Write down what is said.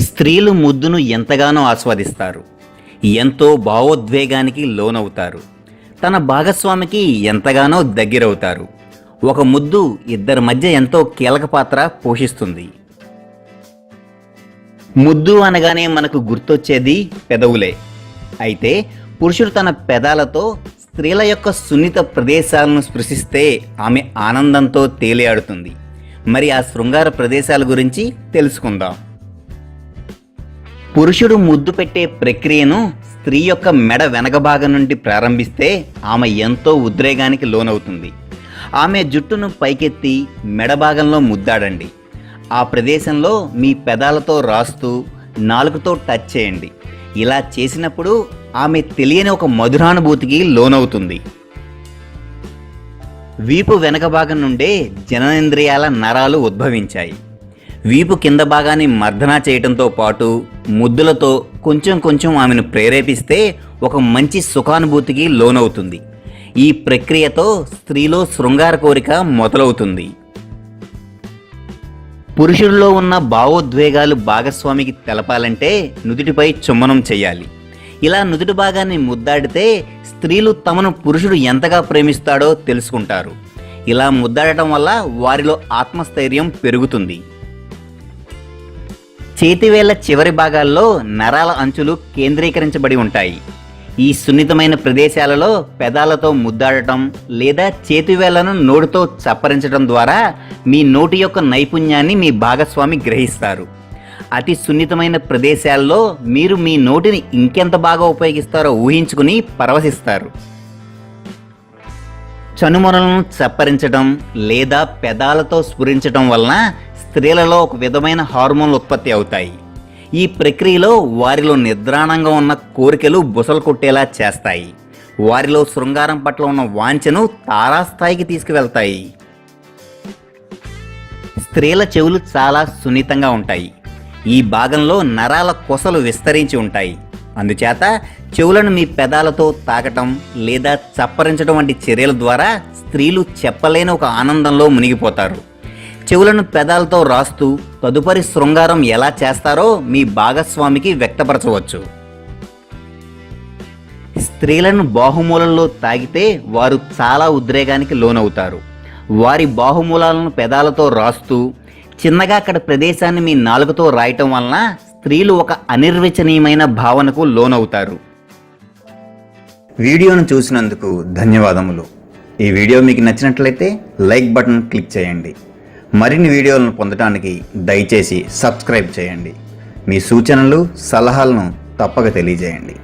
స్త్రీలు ముద్దును ఎంతగానో ఆస్వాదిస్తారు. ఎంతో భావోద్వేగానికి లోనవుతారు. తన భాగస్వామికి ఎంతగానో దగ్గరవుతారు. ఒక ముద్దు ఇద్దరి మధ్య ఎంతో కీలక పాత్ర పోషిస్తుంది. ముద్దు అనగానే మనకు గుర్తొచ్చేది పెదవులే. అయితే పురుషుడు తన పెదాలతో స్త్రీల యొక్క సున్నిత ప్రదేశాలను స్పృశిస్తే ఆమె ఆనందంతో తేలియాడుతుంది. మరి ఆ శృంగార ప్రదేశాల గురించి తెలుసుకుందాం. పురుషుడు ముద్దు పెట్టే ప్రక్రియను స్త్రీ యొక్క మెడ వెనక భాగం నుండి ప్రారంభిస్తే ఆమె ఎంతో ఉద్రేగానికి లోనవుతుంది. ఆమె జుట్టును పైకెత్తి మెడ భాగంలో ముద్దాడండి. ఆ ప్రదేశంలో మీ పెదాలతో రాస్తూ నాలుగుతో టచ్ చేయండి. ఇలా చేసినప్పుడు ఆమె తెలియని ఒక మధురానుభూతికి లోనవుతుంది. వీపు వెనక భాగం నుండే జననేంద్రియాల నరాలు ఉద్భవించాయి. వీపు కింద భాగాన్ని మర్దనా చేయటంతో పాటు ముద్దులతో కొంచెం కొంచెం ఆమెను ప్రేరేపిస్తే ఒక మంచి సుఖానుభూతికి లోనవుతుంది. ఈ ప్రక్రియతో స్త్రీలో శృంగార కోరిక మొదలవుతుంది. పురుషుల్లో ఉన్న భావోద్వేగాలు భాగస్వామికి తెలపాలంటే నుదుటిపై చుమ్మనం చేయాలి. ఇలా నుదుటి భాగాన్ని ముద్దాడితే స్త్రీలు తమను పురుషుడు ఎంతగా ప్రేమిస్తాడో తెలుసుకుంటారు. ఇలా ముద్దాడటం వల్ల వారిలో ఆత్మస్థైర్యం పెరుగుతుంది. చేతివేళ్ళ చివరి భాగాల్లో నరాల అంచులు కేంద్రీకరించబడి ఉంటాయి. ఈ సున్నితమైన ప్రదేశాలలో పెదాలతో ముద్దాడటం లేదా చేతివేళ్ళను నోటితో చప్పరించడం ద్వారా మీ నోటి యొక్క నైపుణ్యాన్ని మీ భాగస్వామి గ్రహిస్తారు. అతి సున్నితమైన ప్రదేశాల్లో మీరు మీ నోటిని ఇంకెంత బాగా ఉపయోగిస్తారో ఊహించుకుని పరవశిస్తారు. చనుమొనలను చప్పరించడం లేదా పెదాలతో స్ఫురించడం వలన స్త్రీలలో ఒక విధమైన హార్మోన్లు ఉత్పత్తి అవుతాయి. ఈ ప్రక్రియలో వారిలో నిద్రాణంగా ఉన్న కోరికలు బుసలు కొట్టేలా చేస్తాయి. వారిలో శృంగారం పట్ల ఉన్న వాంఛను తారాస్థాయికి తీసుకువెళ్తాయి. స్త్రీల చెవులు చాలా సున్నితంగా ఉంటాయి. ఈ భాగంలో నరాల కొసలు విస్తరించి ఉంటాయి. అందుచేత చెవులను మీ పెదాలతో తాకటం లేదా చప్పరించడం వంటి చర్యల ద్వారా స్త్రీలు చెప్పలేని ఒక ఆనందంలో మునిగిపోతారు. చెవులను పెదాలతో రాస్తూ తదుపరి శృంగారం ఎలా చేస్తారో మీ భాగస్వామికి వ్యక్తపరచవచ్చు. స్త్రీలను బాహుమూలంలో తాగితే వారు చాలా ఉద్రేగానికి లోనవుతారు. వారి బాహుమూలాలను పెదాలతో రాస్తూ చిన్నగా అక్కడ ప్రదేశాన్ని మీ నాలుగుతో రాయటం వలన స్త్రీలు ఒక అనిర్వచనీయమైన భావనకు లోనవుతారు. వీడియోను చూసినందుకు ధన్యవాదములు. ఈ వీడియో మీకు నచ్చినట్లయితే లైక్ బటన్ క్లిక్ చేయండి. మరిన్ని వీడియోలను పొందడానికి దయచేసి సబ్స్క్రైబ్ చేయండి. మీ సూచనలు సలహాలను తప్పక తెలియజేయండి.